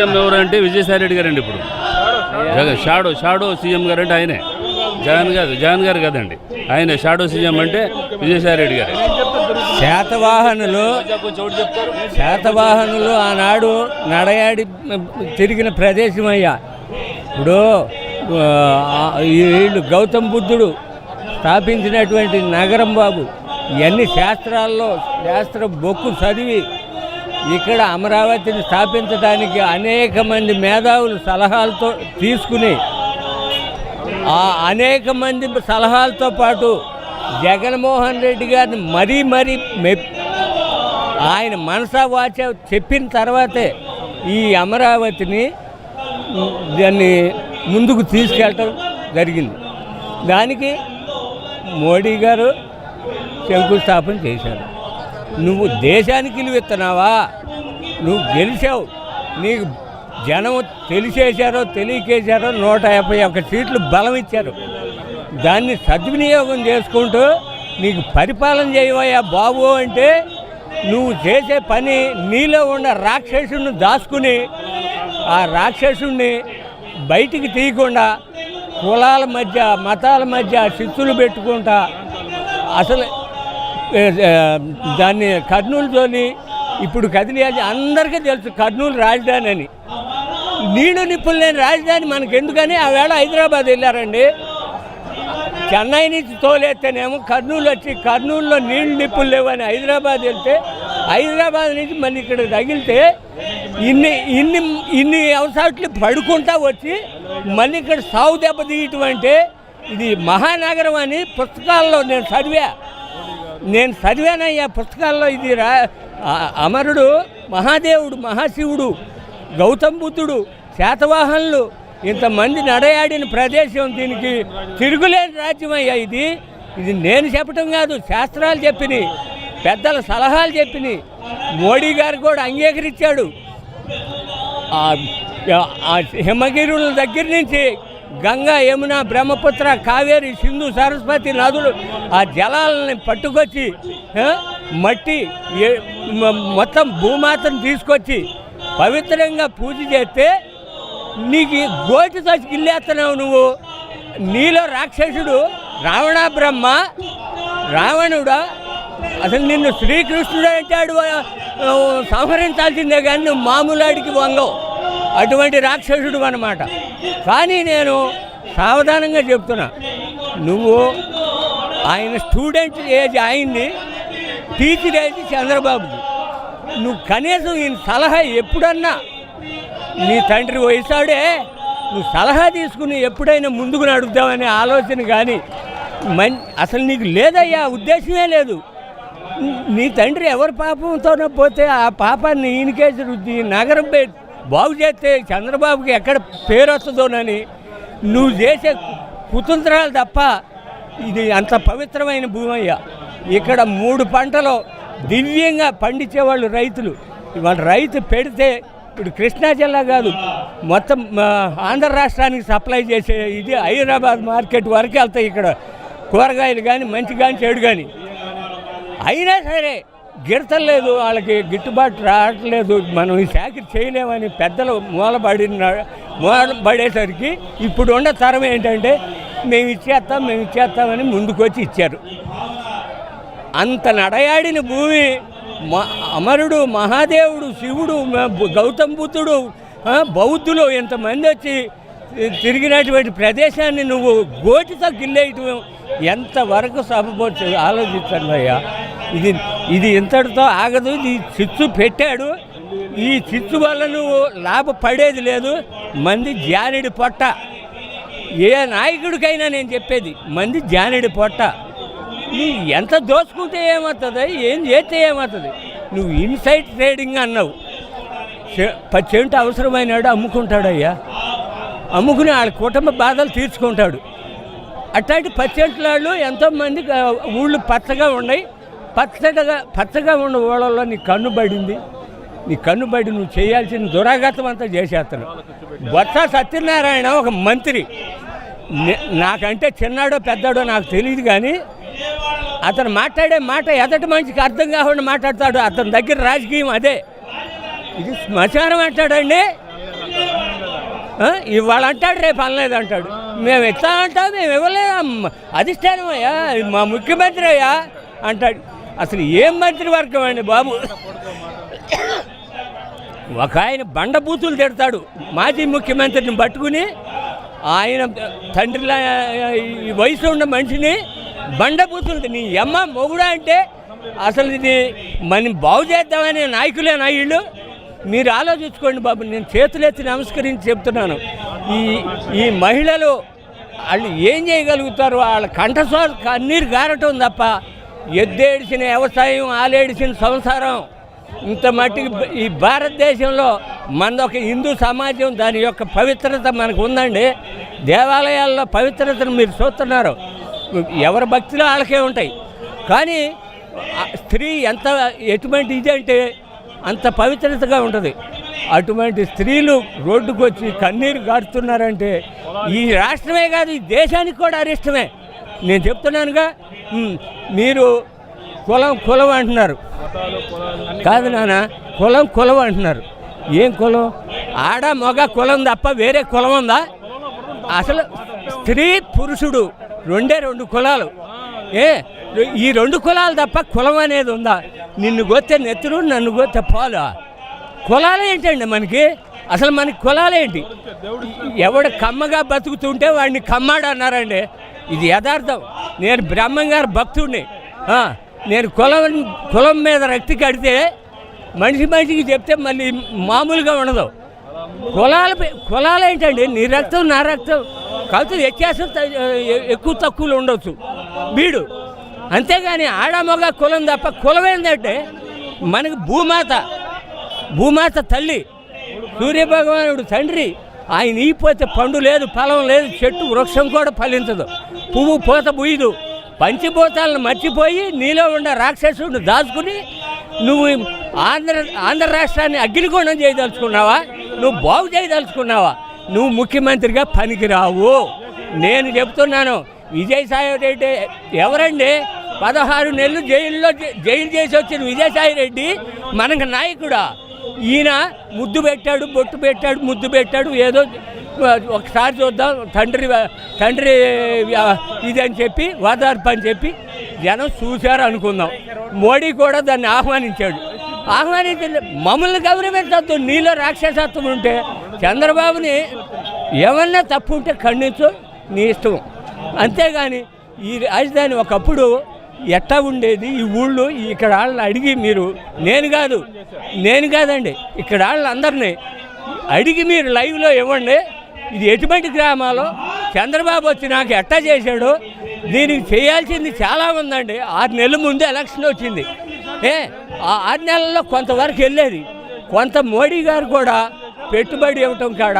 CM ఎవరు అంటే విజయసాయి రెడ్డి గారండి ఇప్పుడు. జగన్ షాడో షాడో సీఎం గారు అంటే ఆయనే. జగన్ గారు జగన్ గారు కదండి. ఆయన షాడో సీఎం అంటే విజయసాయి రెడ్డి గారు. శాతవాహనులు శాతవాహనులు ఆనాడు నడయాడి తిరిగిన ప్రదేశం అయ్యా. ఇప్పుడు వీళ్ళు గౌతమ్ బుద్ధుడు స్థాపించినటువంటి నగరం బాబు. ఇవన్నీ శాస్త్రాల్లో శాస్త్ర బొక్కు చదివి ఇక్కడ అమరావతిని స్థాపించడానికి అనేక మంది మేధావులు సలహాలతో తీసుకుని ఆ అనేక మంది సలహాలతో పాటు జగన్మోహన్ రెడ్డి గారిని మరీ మరీ మెప్ ఆయన మనసా వాచ చెప్పిన తర్వాతే ఈ అమరావతిని దాన్ని ముందుకు తీసుకెళ్ళటం జరిగింది. దానికి మోడీ గారు శంకుస్థాపన చేశారు. నువ్వు దేశానికి నిలువెత్తనావా నువ్వు గెలిచావు. నీకు జనం తెలిసేశారో తెలియకేశారో నూట యాభై ఒక్క సీట్లు బలం ఇచ్చారు. దాన్ని సద్వినియోగం చేసుకుంటూ నీకు పరిపాలన చేయవయ్యా బాబు అంటే నువ్వు చేసే పని నీలో ఉన్న రాక్షసుని దాచుకుని ఆ రాక్షసుణ్ణి బయటికి తీయకుండా కులాల మధ్య మతాల మధ్య శిత్తులు పెట్టుకుంటా అసలు దాన్ని కర్నూలుతోని ఇప్పుడు కదిలి అందరికీ తెలుసు కర్నూలు రాజధాని అని. నీళ్ళు నిప్పులు లేని రాజధాని మనకు ఎందుకని ఆ వేళ హైదరాబాద్ వెళ్ళారండి. చెన్నై నుంచి తోలేస్తేనేమో కర్నూలు వచ్చి కర్నూలులో నీళ్ళు నిప్పులు లేవని హైదరాబాద్ వెళ్తే హైదరాబాద్ నుంచి మళ్ళీ ఇక్కడ తగిలితే ఇన్ని ఇన్ని ఇన్ని అవసరాట్లు పడుకుంటా వచ్చి మళ్ళీ ఇక్కడ సాగు దెబ్బ తీయటం అంటే ఇది మహానగరం అని పుస్తకాల్లో నేను చదివా. నేను చదివానయ్యా పుస్తకాల్లో ఇది రా అమరుడు మహాదేవుడు మహాశివుడు గౌతమ్ బుద్ధుడు శాతవాహనులు ఇంతమంది నడయాడిన ప్రదేశం దీనికి తిరుగులేని రాజ్యం అయ్యా ఇది. ఇది నేను చెప్పటం కాదు శాస్త్రాలు చెప్పినాయి పెద్దల సలహాలు చెప్పినాయి. మోడీ గారు కూడా అంగీకరించాడు. ఆ ఆ హిమగిరుల దగ్గర నుంచి గంగా యమున బ్రహ్మపుత్ర కావేరి సింధు సరస్వతి నదులు ఆ జలాలని పట్టుకొచ్చి మట్టి మొత్తం భూమాతను తీసుకొచ్చి పవిత్రంగా పూజ చేస్తే నీకు గోటి గోటితో గిల్లేస్తున్నావు నువ్వు. నీలో రాక్షసుడు రావణ బ్రహ్మ రావణుడా అసలు నిన్ను శ్రీకృష్ణుడు అంటాడు సంహరించాల్సిందే కానీ నువ్వు మామూలాడికి వంగవు. అటువంటి రాక్షసుడు అనమాట కానీ నేను సావధానంగా చెప్తున్నా. నువ్వు ఆయన స్టూడెంట్ ఏజ్ ఆయన్ని టీచర్ ఏజ్ చంద్రబాబుది. నువ్వు కనీసం ఈయన సలహా ఎప్పుడన్నా నీ తండ్రి వయసాడే నువ్వు సలహా తీసుకుని ఎప్పుడైనా ముందుకు నడుపుదామనే ఆలోచన కానీ మన్ అసలు నీకు లేదయ్యా ఉద్దేశమే లేదు. నీ తండ్రి ఎవరి పాపంతోనో పోతే ఆ పాపాన్ని ఈయనకేసి రుద్ది నగరం పెట్టి బాగు చేస్తే చంద్రబాబుకి ఎక్కడ పేరు వస్తుందోనని నువ్వు చేసే కుతంత్రాలు తప్ప ఇది అంత పవిత్రమైన భూమి అయ్యా. ఇక్కడ మూడు పంటలు దివ్యంగా పండించేవాళ్ళు రైతులు. ఇవాళ రైతు పెడితే ఇప్పుడు కృష్ణా జిల్లా కాదు మొత్తం ఆంధ్ర రాష్ట్రానికి సప్లై చేసే ఇది హైదరాబాద్ మార్కెట్ వరకు వెళ్తాయి ఇక్కడ. కూరగాయలు కానీ మంచి కానీ చెడు కానీ అయినా సరే గిడతలేదు వాళ్ళకి గిట్టుబాటు రావట్లేదు. మనం ఈ శాఖ చేయలేమని పెద్దలు మూలబడిన మూలబడేసరికి ఇప్పుడు ఉన్న తరం ఏంటంటే మేము ఇచ్చేస్తాం మేము ఇచ్చేస్తామని ముందుకొచ్చి ఇచ్చారు. అంత నడయాడిన భూమి మ- అమరుడు మహాదేవుడు శివుడు గౌతమ బుద్ధుడు బౌద్ధులు ఎంతమంది వచ్చి తిరిగినటువంటి ప్రదేశాన్ని నువ్వు గోటితో గిల్లేయటం ఎంతవరకు సభపోవచ్చు ఆలోచించండి అయ్యా ఇది ఇది ఇంతటితో ఆగదు ఈ చిచ్చు పెట్టాడు. ఈ చిచ్చు వల్ల నువ్వు లాభపడేది లేదు. మంది జానిడి పొట్ట. ఏ నాయకుడికైనా నేను చెప్పేది మంది జానిడి పొట్ట. నువ్వు ఎంత దోచుకుంటే ఏమవుతుంది ఏం చేస్తే ఏమవుతుంది? నువ్వు ఇన్సైడ్ ట్రేడింగ్ అన్నావు. చె- ప- అవసరమైనాడు అమ్ముకుంటాడయ్యా. అమ్ముకుని వాళ్ళ కుటుంబ బాధలు తీర్చుకుంటాడు. అట్లాంటి పచ్చెంట్లాళ్ళు ఎంతోమంది ఊళ్ళు పచ్చగా ఉన్నాయి. పచ్చగా పచ్చగా ఉన్న ఊళ్ళల్లో నీ కన్ను పడింది. నీ కన్ను పడి నువ్వు చేయాల్సిన దురాఘాతం అంతా చేసేస్తాను బొత్స సత్యనారాయణ ఒక మంత్రి. నాకంటే చిన్నాడో పెద్దాడో నాకు తెలియదు కానీ అతను మాట్లాడే మాట ఎదటి మనిషికి అర్థం కాకుండా మాట్లాడతాడు. అతని దగ్గర రాజకీయం అదే. ఇది శ్మశానం అంటాడండి. ఇవాళ అంటాడు రేపు అనలేదు అంటాడు. మేము ఎట్లా అంటాం? మేము ఇవ్వలేము అధిష్టానం అయ్యా మా ముఖ్యమంత్రి అయ్యా అంటాడు. అసలు ఏం మంత్రివర్గం అండి బాబు? ఒక ఆయన బండబూతులు తిడతాడు. మాజీ ముఖ్యమంత్రిని పట్టుకుని ఆయన తండ్రిలా ఈ వయసు ఉన్న మనిషిని బండబూతులు నీ అమ్మ మొగుడా అంటే అసలు ఇది మనం బాగు చేద్దామనే నాయకులేనా వీళ్ళు మీరు ఆలోచించుకోండి బాబు నేను చేతులెత్తి నమస్కరించి చెప్తున్నాను. ఈ ఈ మహిళలు వాళ్ళు ఏం చేయగలుగుతారు? వాళ్ళ కంఠస్వాస కన్నీరు గారటం తప్ప ఎద్దేడిసిన వ్యవసాయం ఆలేడిసిన సంసారం ఇంత మట్టికి ఈ భారతదేశంలో మన ఒక హిందూ సమాజం దాని యొక్క పవిత్రత మనకు ఉందండి. దేవాలయాల్లో పవిత్రతను మీరు చూస్తున్నారు. ఎవరి భక్తిలో వాళ్ళకే ఉంటాయి. కానీ స్త్రీ ఎంత ఎటువంటి ఇది అంటే అంత పవిత్రతగా ఉంటుంది. అటువంటి స్త్రీలు రోడ్డుకు వచ్చి కన్నీరు గారుతున్నారంటే ఈ రాష్ట్రమే కాదు ఈ దేశానికి కూడా అరిష్టమే. నేను చెప్తున్నానుగా మీరు కులం కులం అంటున్నారు. కాదు నాన్న కులం కులం అంటున్నారు. ఏం కులం? ఆడ మగ కులం తప్ప వేరే కులం ఉందా? అసలు స్త్రీ పురుషుడు రెండే రెండు కులాలు. ఏ ఈ రెండు కులాలు తప్ప కులం అనేది ఉందా? నిన్ను గోతే నెత్తురు నన్ను గోతే పాలు. కులాలు ఏంటండి మనకి? అసలు మనకి కులాలేంటి ఎవడు కమ్మగా బతుకుతుంటే వాడిని కమ్మాడు అన్నారండి. ఇది యథార్థం. నేను బ్రహ్మంగారు భక్తుడిని. నేను కులం కులం మీద రక్తి కడితే మనిషి మనిషికి చెప్తే మళ్ళీ మామూలుగా ఉండదు. కులాల కులాలు ఏంటండి? నీ రక్తం నా రక్తం. కాకపోతే వ్యత్యాసం త- ఎక్కువ తక్కువలు ఉండొచ్చు. వీడు అంతేగాని ఆడమొగ కులం తప్ప కులం ఏంటంటే మనకి భూమాత భూమాత తల్లి సూర్యభగవానుడు తండ్రి ఆయన ఈపోతే పండు లేదు ఫలం లేదు చెట్టు వృక్షం కూడా ఫలించదు. పువ్వు పూత బుయ్యదు. పంచిభూతాలను మర్చిపోయి నీలో ఉన్న రాక్షసుడిని దాచుకుని నువ్వు ఆంధ్ర ఆంధ్ర రాష్ట్రాన్ని అగ్నికోణం చేయదలుచుకున్నావా? నువ్వు బాగు చేయదలుచుకున్నావా? నువ్వు ముఖ్యమంత్రిగా పనికిరావు. నేను చెప్తున్నాను విజయసాయి రెడ్డి ఎవరండి? పదహారు నెలలు జైల్లో జైలు చేసి వచ్చిన విజయసాయి రెడ్డి మనకు నాయకుడా. ఈయన ముద్దు పెట్టాడు బొట్టు పెట్టాడు ముద్దు పెట్టాడు ఏదో ఒకసారి చూద్దాం తండ్రి తండ్రి ఇది అని చెప్పి ఓదార్పు అని చెప్పి జనం చూశారు అనుకుందాం. మోడీ కూడా దాన్ని ఆహ్వానించాడు. ఆహ్వానించింది మమ్మల్ని గౌరవించద్దు నీలో రాక్షసత్వం ఉంటే చంద్రబాబుని ఏమన్నా తప్పు ఉంటే ఖండించు నీ ఇష్టం. అంతేగాని ఈ రాజధాని ఒకప్పుడు ఎట్టా ఉండేది? ఈ ఊళ్ళో ఇక్కడ వాళ్ళు అడిగి మీరు నేను కాదు నేను కాదండి ఇక్కడ వాళ్ళందరినీ అడిగి మీరు లైవ్లో ఇవ్వండి. ఇది ఎటువంటి గ్రామాలో? చంద్రబాబు వచ్చి నాకు ఎట్టా చేశాడు? దీనికి చేయాల్సింది చాలా ఉందండి. ఆరు నెలల ముందు ఎలక్షన్ వచ్చింది. ఏ ఆ ఆరు నెలల్లో కొంతవరకు వెళ్ళేది. కొంత మోడీ గారు కూడా పెట్టుబడి ఇవ్వటం కాడ?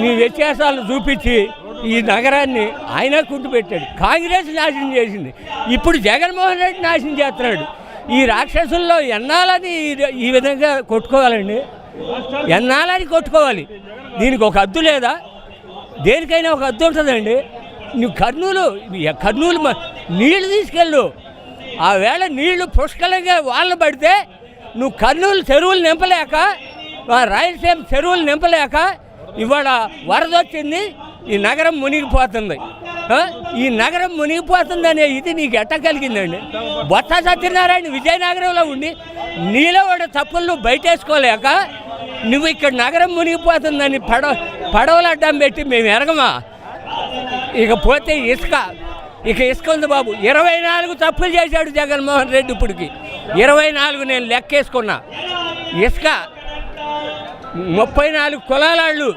మీ వ్యత్యాసాలు చూపించి ఈ నగరాన్ని ఆయన కుంటు పెట్టాడు కాంగ్రెస్ నాశనం చేసింది. ఇప్పుడు జగన్మోహన్ రెడ్డి నాశనం చేస్తున్నాడు. ఈ రాక్షసుల్లో ఎన్నాలని ఈ- ఈ విధంగా కొట్టుకోవాలండి? ఎన్నాలని కొట్టుకోవాలి? దీనికి ఒక హద్దు లేదా? దేనికైనా ఒక హద్దు ఉంటుందండి. నువ్వు కర్నూలు కర్నూలు నీళ్ళు తీసుకెళ్ళు. ఆ వేళ నీళ్ళు పుష్కలంగా వాళ్ళు పడితే నువ్వు కర్నూలు చెరువులు నింపలేక ఆ రాయలసీమ చెరువులు నింపలేక ఇవాళ వరద వచ్చింది. ఈ నగరం మునిగిపోతుంది. ఈ నగరం మునిగిపోతుందనే ఇది నీకు ఎట్ట కలిగిందండి బొత్స సత్యనారాయణ విజయనగరంలో ఉండి నీలో వాడు తప్పులను బయటేసుకోలేక నువ్వు ఇక్కడ నగరం మునిగిపోతుందని పడవ పడవలు అడ్డం పెట్టి మేము ఎరగమా? ఇక పోతే ఇసుక. ఇక ఇసుక ఉంది బాబు. ఇరవై నాలుగు తప్పులు చేశాడు జగన్మోహన్ రెడ్డి ఇప్పటికి. ఇరవై నాలుగు నేను లెక్కేసుకున్నా. ఇసుక ముప్పై నాలుగు కులాలాళ్ళు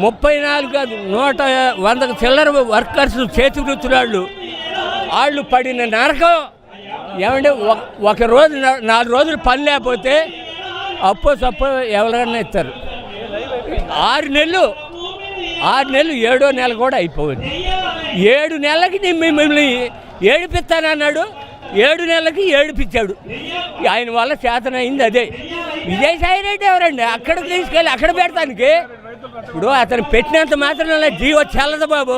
ముప్పై నాలుగు కాదు నూట వందకు చిల్లర వర్కర్స్ చేతి వృత్తులాళ్ళు వాళ్ళు పడిన నరకం ఏమంటే ఒక- రోజు నాలుగు రోజులు పని లేకపోతే అప్పో సప్పో ఎవరైనా ఇస్తారు. ఆరు నెలలు ఆరు నెలలు ఏడో నెల కూడా అయిపోయింది. ఏడు నెలలకి నేను మిమ్మల్ని ఏడిపిస్తానన్నాడు ఏడు నెలలకి ఏడిపించాడు. ఆయన వల్ల చేతనైంది అదే. విజయసాయి రెడ్డి ఎవరండి? అక్కడికి తీసుకెళ్ళి అక్కడ పెడతానికి ఇప్పుడు అతను పెట్టినంత మాత్రం జీవో చల్లదు బాబు.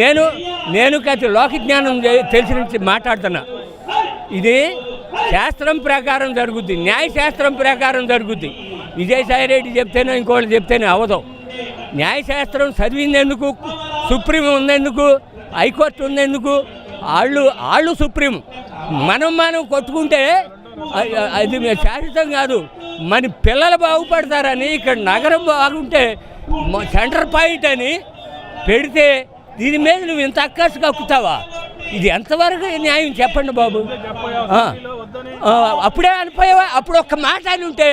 నేను నేను కథ లోక జ్ఞానం తెలిసి నుంచి మాట్లాడుతున్నా. ఇది శాస్త్రం ప్రకారం జరుగుద్ది న్యాయశాస్త్రం ప్రకారం జరుగుద్ది. విజయసాయి రెడ్డి చెప్తేనే ఇంకోళ్ళు చెప్తేనే అవదు. న్యాయశాస్త్రం చదివిందెందుకు సుప్రీం ఉందెందుకు హైకోర్టు ఉందెందుకు వాళ్ళు వాళ్ళు సుప్రీం. మనం మనం కొట్టుకుంటే అది శాశ్వతం కాదు. మన పిల్లలు బాగుపడతారని ఇక్కడ నగరం బాగుంటే సెంటర్ పాయింట్ అని పెడితే దీని మీద నువ్వు ఇంత అక్కసు కక్కుతావా? ఇది ఎంతవరకు న్యాయం చెప్పండి బాబు. అప్పుడే అనిపోయావా? అప్పుడు ఒక్క మాట అని ఉంటే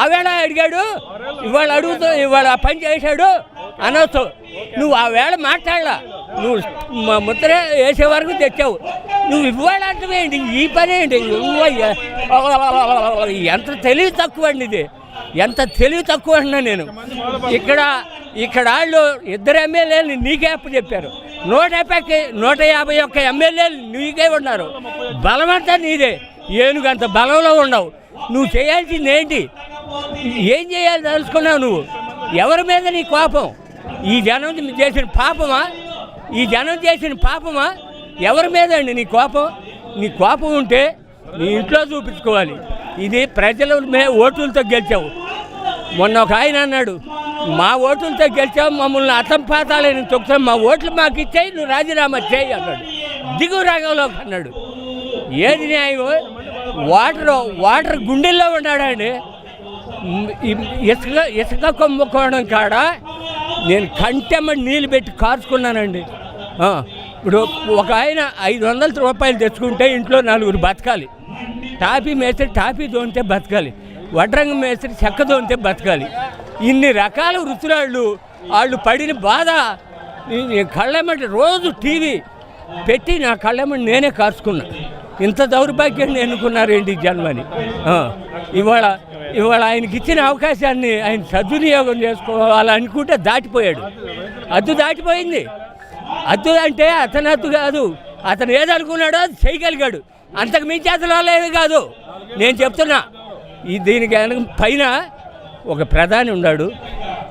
ఆవేళ అడిగాడు ఇవాళ అడుగుతూ ఇవాళ పని చేశాడు అనొచ్చు. నువ్వు ఆ వేళ మాట్లాడలా. నువ్వు మా ముద్ర వేసే వరకు తెచ్చావు. నువ్వు ఇవాళ ఈ పని ఏంటి? ఎంత తెలివి తక్కువ అండి ఇది. ఎంత తెలివి తక్కువ అంటున్నా నేను. ఇక్కడ ఇక్కడ వాళ్ళు ఇద్దరు ఎమ్మెల్యేలు నీకే అప్పు చెప్పారు. నూట యాభైకి నూట యాభై ఒక్క ఎమ్మెల్యేలు నీకే ఉన్నారు. బలమంతా నీదే. ఏనుగంత బలంలో ఉండవు నువ్వు చేయాల్సింది ఏంటి? ఏం చేయాలి తెలుసుకున్నావు నువ్వు? ఎవరి మీద నీ కోపం? ఈ జనం చేసిన పాపమా? ఈ జనం చేసిన పాపమా? ఎవరి మీద అండి నీ కోపం? నీ కోపం ఉంటే నీ ఇంట్లో చూపించుకోవాలి. ఇది ప్రజల మే ఓటులతో గెలిచావు. మొన్న ఒక ఆయన అన్నాడు మా ఓటులతో గెలిచావు మమ్మల్ని అతం పాతాలని తొక్కుతాం మా ఓట్లు మాకు ఇచ్చాయి నువ్వు రాజీనామా చేయి అన్నాడు. దిగు రంగంలోకి అన్నాడు. ఏది న్యాయం వాటర్ వాటర్ గుండెల్లో ఉన్నాడండి ఇసుక ఇసుక కొమ్ముకోవడం కాడ? నేను కంటెమ్మ నీళ్ళు పెట్టి కార్చుకున్నానండి ఇప్పుడు ఒక ఆయన ఐదు వందల రూపాయలు తెచ్చుకుంటే ఇంట్లో నలుగురు బతకాలి. టాపీ మేస్త్రి టాపీ దోనితే బతకాలి. వడ్రంగం మేస్త్రి చెక్క దోనితే బతకాలి. ఇన్ని రకాల వృత్తులాళ్ళు వాళ్ళు పడిన బాధ ఈ- కళ్ళెమ్మటి రోజు టీవీ పెట్టి నా కళ్ళెమ్మటి నేనే కార్చుకున్నా ఇంత దౌర్భాగ్యాన్ని ఎన్నుకున్నారేంటి జన్మని. ఇవాళ ఇవాళ ఆయనకి ఇచ్చిన అవకాశాన్ని ఆయన సద్వినియోగం చేసుకోవాలనుకుంటే దాటిపోయాడు. అద్దు దాటిపోయింది. అద్దు అంటే అతను అద్దు కాదు. అతను ఏదనుకున్నాడో అది చేయగలిగాడు. అంతకు మించి అతను లేదు కాదు. నేను చెప్తున్నా ఈ దీనికి వెనక పైన ఒక ప్రధాని ఉన్నాడు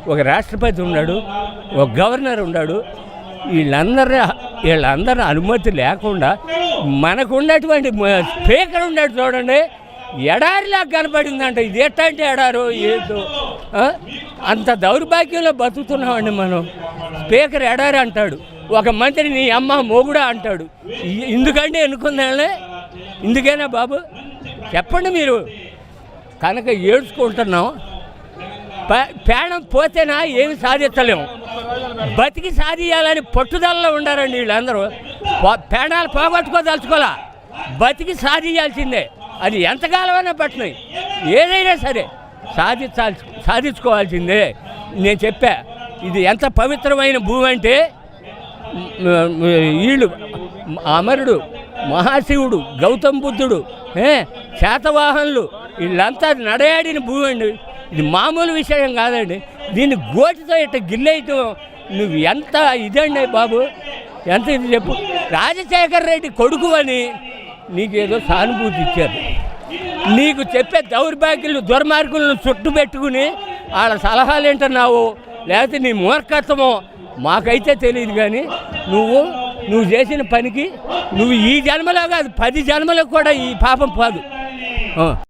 ఒక రాష్ట్రపతి ఉన్నాడు ఒక గవర్నర్ ఉన్నాడు వీళ్ళందరి వీళ్ళందరి అనుమతి లేకుండా మనకు ఉన్నటువంటి స్పీకర్ ఉండేది చూడండి. ఎడారిలా కనపడిందంట ఇది ఎట్టంటే ఎడారు ఏదో. అంత దౌర్భాగ్యంలో బతుకుతున్నామండి మనం. స్పీకర్ ఎడారి అంటాడు. ఒక మంత్రి నీ అమ్మ మొగుడా అంటాడు. ఎందుకంటే ఎన్నుకుందాలే? ఇందుకేనా బాబు? చెప్పండి మీరు. కనుక ఏడ్చుకుంటున్నాం. పే- పేణం పోతేనా ఏమి సాధించలేము. బతికి సాధించాలని పట్టుదలలో ఉండారండి వీళ్ళందరూ. పో- పేణాలు పోగొట్టుకోదలుచుకోవాలా? బతికి సాధించాల్సిందే అది ఎంతకాలమైనా పట్టినాయి. ఏదైనా సరే సాధించాల్సి సాధించుకోవాల్సిందే. నేను చెప్పా ఇది ఎంత పవిత్రమైన భూమి అంటే వీళ్ళు అమరుడు మహాశివుడు గౌతమ్ బుద్ధుడు శాతవాహనులు వీళ్ళంతా నడయాడిన భూమి అండి. ఇది మామూలు విషయం కాదండి. దీన్ని గోటితో ఇట్ట గిన్నెయ్యటం నువ్వు ఎంత ఇదండి బాబు? ఎంత ఇది చెప్పు. రాజశేఖర్ రెడ్డి కొడుకు అని నీకేదో సానుభూతి ఇచ్చారు. నీకు చెప్పే దౌర్భాగ్యులు దుర్మార్గులను చుట్టు పెట్టుకుని వాళ్ళ సలహాలు ఏంటన్నావు లేకపోతే నీ మూర్ఖత్వమో? మాకైతే తెలియదు కానీ నువ్వు నువ్వు చేసిన పనికి నువ్వు ఈ జన్మలో కాదు పది జన్మలకు కూడా ఈ పాపం పోదు.